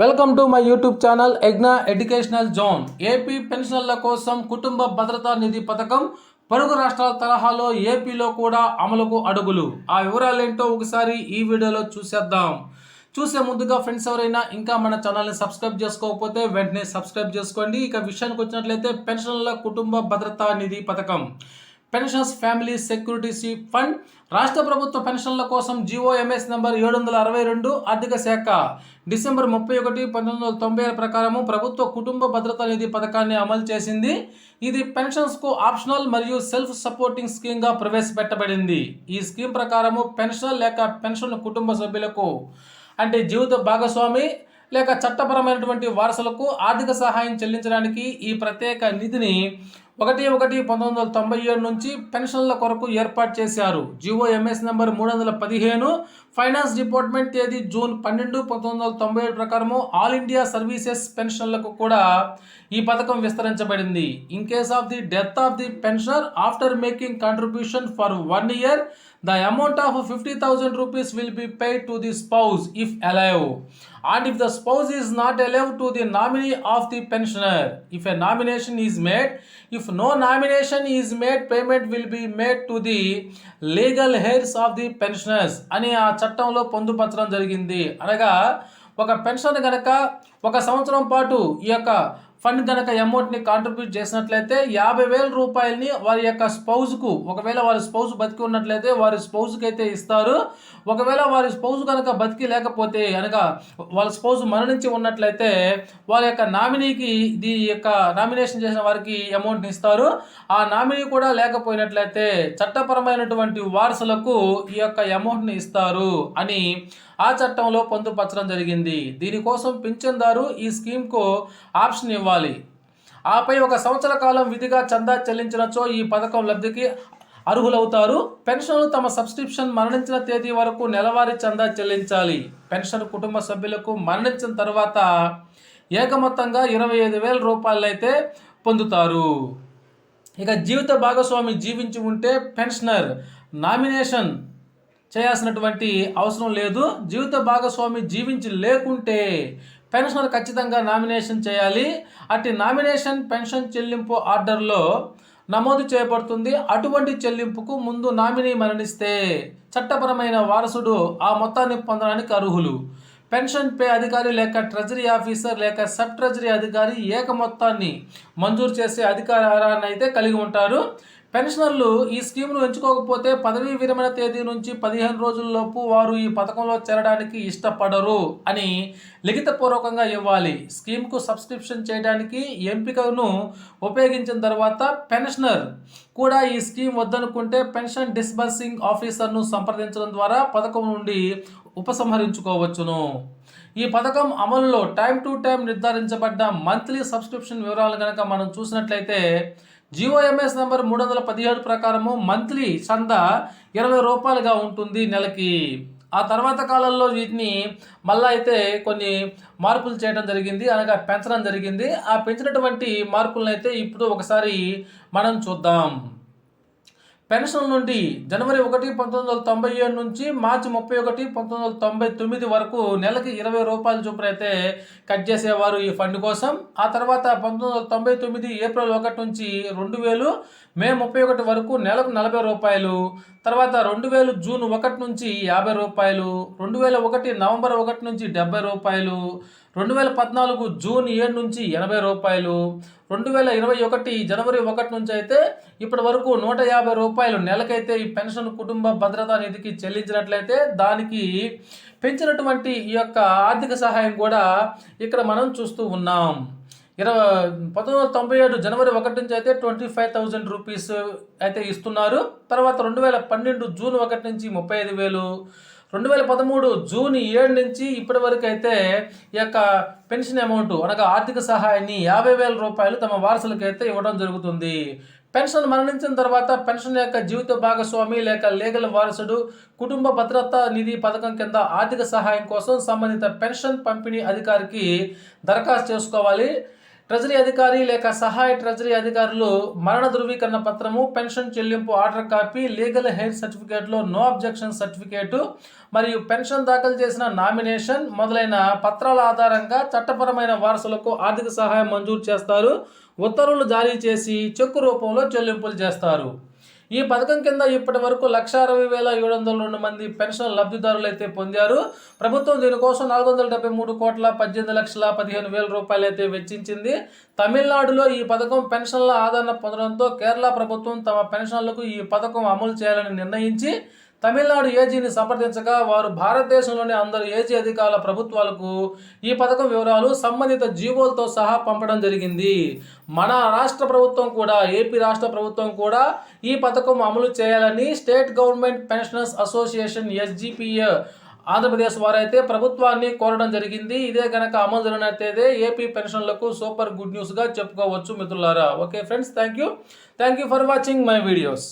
Welcome to my YouTube channel ఎగ్నా educational zone. AP పెన్షన్ల కోసం కుటుంబ భద్రతా నిధి పథకం పొరుగు రాష్ట్రాల తరహాలో ఏపీలో కూడా అమలుకు అడుగులు. ఆ వివరాలు ఏంటో ఒకసారి ఈ వీడియోలో చూసేద్దాం. చూసే ముందుగా ఫ్రెండ్స్ ఎవరైనా ఇంకా మన ఛానల్ని సబ్స్క్రైబ్ చేసుకోకపోతే వెంటనే సబ్స్క్రైబ్ చేసుకోండి. ఇక విషయానికి వచ్చినట్లయితే పెన్షన్ల కుటుంబ భద్రతా నిధి పథకం. పెన్షన్స్ ఫ్యామిలీ సెక్యూరిటీసీ ఫండ్ రాష్ట్ర ప్రభుత్వ పెన్షన్ల కోసం ఎంఎస్ నెంబర్ ఏడు వందల అరవై రెండు ఆర్థిక శాఖ. డిసెంబర్ ముప్పై ఒకటి పంతొమ్మిది వందల తొంభై ఆరు ప్రకారము ప్రభుత్వ కుటుంబ భద్రతా నిధి పథకాన్ని అమలు చేసింది. ఇది పెన్షన్స్కు ఆప్షనల్ మరియు సెల్ఫ్ సపోర్టింగ్ స్కీమ్గా ప్రవేశపెట్టబడింది. ఈ స్కీమ్ ప్రకారము పెన్షన్ లేక పెన్షన్ కుటుంబ సభ్యులకు అంటే జీవిత భాగస్వామి లేక చట్టపరమైనటువంటి వారసులకు ఆర్థిక సహాయం చెల్లించడానికి ఈ ప్రత్యేక నిధిని ఒకటి ఒకటి పంతొమ్మిది వందల తొంభై ఏడు నుంచి పెన్షన్ల కొరకు ఏర్పాటు చేశారు. జివో ఎంఎస్ నెంబర్ మూడు వందల పదిహేను ఫైనాన్స్ డిపార్ట్మెంట్ తేదీ జూన్ పన్నెండు పంతొమ్మిది వందల తొంభై ఏడు ప్రకారము ఆల్ ఇండియా సర్వీసెస్ పెన్షన్లకు కూడా ఈ పథకం విస్తరించబడింది. In case of the death of the pensioner after making contribution for one year the amount of fifty thousand rupees will be paid to the spouse if alive. And if the spouse is not alive to the nominee of the pensioner if a nomination is made if no nomination is made payment will be made to the legal heirs of the pensioners అని ఆ చట్టంలో పొందుపరచడం జరిగింది. అనగా ఒక pension కనుక ఒక సంవత్సరం పాటు ఈ యొక్క ఫండ్ కనుక అమౌంట్ని కాంట్రిబ్యూట్ చేసినట్లయితే యాభై వేల రూపాయలని వారి యొక్క స్పౌజ్కు ఒకవేళ వారి స్పౌజ్ బతికి ఉన్నట్లయితే వారి స్పౌజ్కి అయితే ఇస్తారు. ఒకవేళ వారి స్పౌజ్ కనుక బతికి లేకపోతే కనుక వాళ్ళ స్పౌజ్ మరణించి ఉన్నట్లయితే వారి యొక్క నామినీకి ఈ యొక్క నామినేషన్ చేసిన వారికి అమౌంట్ని ఇస్తారు. ఆ నామినీ కూడా లేకపోయినట్లయితే చట్టపరమైనటువంటి వారసులకు ఈ యొక్క అమౌంట్ని ఇస్తారు అని ఆ చట్టంలో పొందుపరచడం జరిగింది. దీనికోసం పింఛన్దారు ఈ స్కీమ్కు ఆప్షన్ ఇవ్వాలి. ఆపై ఒక సంవత్సర కాలం విధిగా చందా చెల్లించినచో ఈ పథకం లబ్ధికి అర్హులవుతారు. పెన్షన్లు తమ సబ్స్క్రిప్షన్ మరణించిన తేదీ వరకు నెలవారీ చందా చెల్లించాలి. పెన్షన్ కుటుంబ సభ్యులకు మరణించిన తర్వాత ఏకమొత్తంగా ఇరవై ఐదు వేల రూపాయలైతే పొందుతారు. ఇక జీవిత భాగస్వామి జీవించి ఉంటే పెన్షనర్ నామినేషన్ చేయాల్సినటువంటి అవసరం లేదు. జీవిత భాగస్వామి జీవించి లేకుంటే పెన్షనర్ ఖచ్చితంగా నామినేషన్ చేయాలి. అట్టి నామినేషన్ పెన్షన్ చెల్లింపు ఆర్డర్లో నమోదు చేయబడుతుంది. అటువంటి చెల్లింపుకు ముందు నామినీ మరణిస్తే చట్టపరమైన వారసుడు ఆ మొత్తాన్ని పొందడానికి అర్హులు. పెన్షన్ పే అధికారి లేక ట్రెజరీ ఆఫీసర్ లేక సబ్ ట్రెజరీ అధికారి ఏక మొత్తాన్ని మంజూరు చేసే అధికారాన్ని అయితే కలిగి ఉంటారు. పెన్షనర్లు ఈ స్కీమ్ను ఎంచుకోకపోతే పదవీ విరమణ తేదీ నుంచి పదిహేను రోజుల్లోపు వారు ఈ పథకంలో చేరడానికి ఇష్టపడరు అని లిఖితపూర్వకంగా ఇవ్వాలి. స్కీమ్కు సబ్స్క్రిప్షన్ చేయడానికి ఎంపికను ఉపయోగించిన తర్వాత పెన్షనర్ కూడా ఈ స్కీమ్ వద్దనుకుంటే పెన్షన్ డిస్బర్సింగ్ ఆఫీసర్ను సంప్రదించడం ద్వారా పథకం నుండి ఉపసంహరించుకోవచ్చును. ఈ పథకం అమలులో టైం టు టైం నిర్ధారించబడ్డ మంత్లీ సబ్స్క్రిప్షన్ వివరాలు కనుక మనం చూసినట్లయితే జిఓఎంఎస్ నెంబర్ మూడు వందల పదిహేడు ప్రకారము మంత్లీ చందా ఇరవై రూపాయలుగా ఉంటుంది నెలకి. ఆ తర్వాత కాలంలో వీటిని మళ్ళీ అయితే కొన్ని మార్పులు చేయడం జరిగింది అనగా పెంచడం జరిగింది. ఆ పెంచినటువంటి మార్పులను అయితే ఇప్పుడు ఒకసారి మనం చూద్దాం. పెన్షన్ నుండి జనవరి ఒకటి పంతొమ్మిది వందల తొంభై ఏడు నుంచి మార్చి ముప్పై ఒకటి పంతొమ్మిది వందల తొంభై తొమ్మిది వరకు నెలకి ఇరవై రూపాయల చొప్పున అయితే కట్ చేసేవారు ఈ ఫండ్ కోసం. ఆ తర్వాత పంతొమ్మిది వందల తొంభై తొమ్మిది ఏప్రిల్ ఒకటి నుంచి రెండు వేలు మే ముప్పై ఒకటి వరకు నెలకు నలభై రూపాయలు తర్వాత రెండు వేలు జూన్ ఒకటి నుంచి యాభై రూపాయలు రెండు వేల ఒకటి నవంబర్ ఒకటి నుంచి డెబ్బై రూపాయలు రెండు వేల పద్నాలుగు జూన్ ఏడు నుంచి ఎనభై రూపాయలు రెండు వేల ఇరవై ఒకటి జనవరి ఒకటి నుంచి అయితే ఇప్పటి వరకు నూట యాభై రూపాయలు నెలకైతే ఈ పెన్షన్ కుటుంబ భద్రతా నిధికి చెల్లించినట్లయితే దానికి పెంచినటువంటి ఈ యొక్క ఆర్థిక సహాయం కూడా ఇక్కడ మనం చూస్తూ ఉన్నాం. ఇరవై పంతొమ్మిది వందల తొంభై ఏడు జనవరి ఒకటి నుంచి అయితే ట్వంటీ ఫైవ్ థౌజండ్ రూపీస్ అయితే ఇస్తున్నారు. తర్వాత రెండు వేల పన్నెండు జూన్ ఒకటి నుంచి ముప్పై ఐదు వేలు రెండు వేల పదమూడు జూన్ ఏడు నుంచి ఇప్పటి వరకు అయితే ఈ యొక్క పెన్షన్ అమౌంట్ అనగా ఆర్థిక సహాయాన్ని యాభై వేల రూపాయలు తమ వారసులకు అయితే ఇవ్వడం జరుగుతుంది. పెన్షన్ మరణించిన తర్వాత పెన్షన్ యొక్క జీవిత భాగస్వామి లేక లీగల్ వారసుడు కుటుంబ భద్రతా నిధి పథకం కింద ఆర్థిక సహాయం కోసం సంబంధిత పెన్షన్ పంపిణీ అధికారికి దరఖాస్తు చేసుకోవాలి. ట్రెజరీ అధికారి లేక సహాయ ట్రెజరీ అధికారులు మరణ ధృవీకరణ పత్రము పెన్షన్ చెల్లింపు ఆర్డర్ కాపీ లీగల్ హెయిర్ సర్టిఫికేట్లో నో అబ్జెక్షన్ సర్టిఫికేటు మరియు పెన్షన్ దాఖలు చేసిన నామినేషన్ మొదలైన పత్రాల ఆధారంగా చట్టపరమైన వారసులకు ఆర్థిక సహాయం మంజూరు చేస్తారు. ఉత్తర్వులు జారీ చేసి చెక్కు రూపంలో చెల్లింపులు చేస్తారు. ఈ పథకం కింద ఇప్పటి వరకు లక్ష అరవై వేల ఏడు వందల రెండు మంది పెన్షన్ లబ్ధిదారులు అయితే పొందారు. ప్రభుత్వం దీనికోసం నాలుగు వందల డెబ్బై మూడు కోట్ల పద్దెనిమిది లక్షల పదిహేను వేల రూపాయలు అయితే వెచ్చించింది. తమిళనాడులో ఈ పథకం పెన్షన్ల ఆదరణ పొందడంతో కేరళ ప్రభుత్వం తమ పెన్షన్లకు ఈ పథకం అమలు చేయాలని నిర్ణయించి తమిళనాడు ఏజీని సంప్రదించగా వారు భారతదేశంలోని అందరు ఏజీ అధికారుల ప్రభుత్వాలకు ఈ పథకం వివరాలు సంబంధిత జీవోలతో సహా పంపడం జరిగింది. మన రాష్ట్ర ప్రభుత్వం కూడా ఏపీ రాష్ట్ర ప్రభుత్వం కూడా ఈ పథకం అమలు చేయాలని state government pensioners association SGPA Andhra Pradesh వారైతే ప్రభుత్వాన్ని కోరడం జరిగింది. ఇదే కనుక అమలు జరిగినట్టయితే ఏపీ పెన్షన్లకు సూపర్ గుడ్ న్యూస్గా చెప్పుకోవచ్చు మిత్రులారా. Okay friends thank you. Thank you for watching my videos.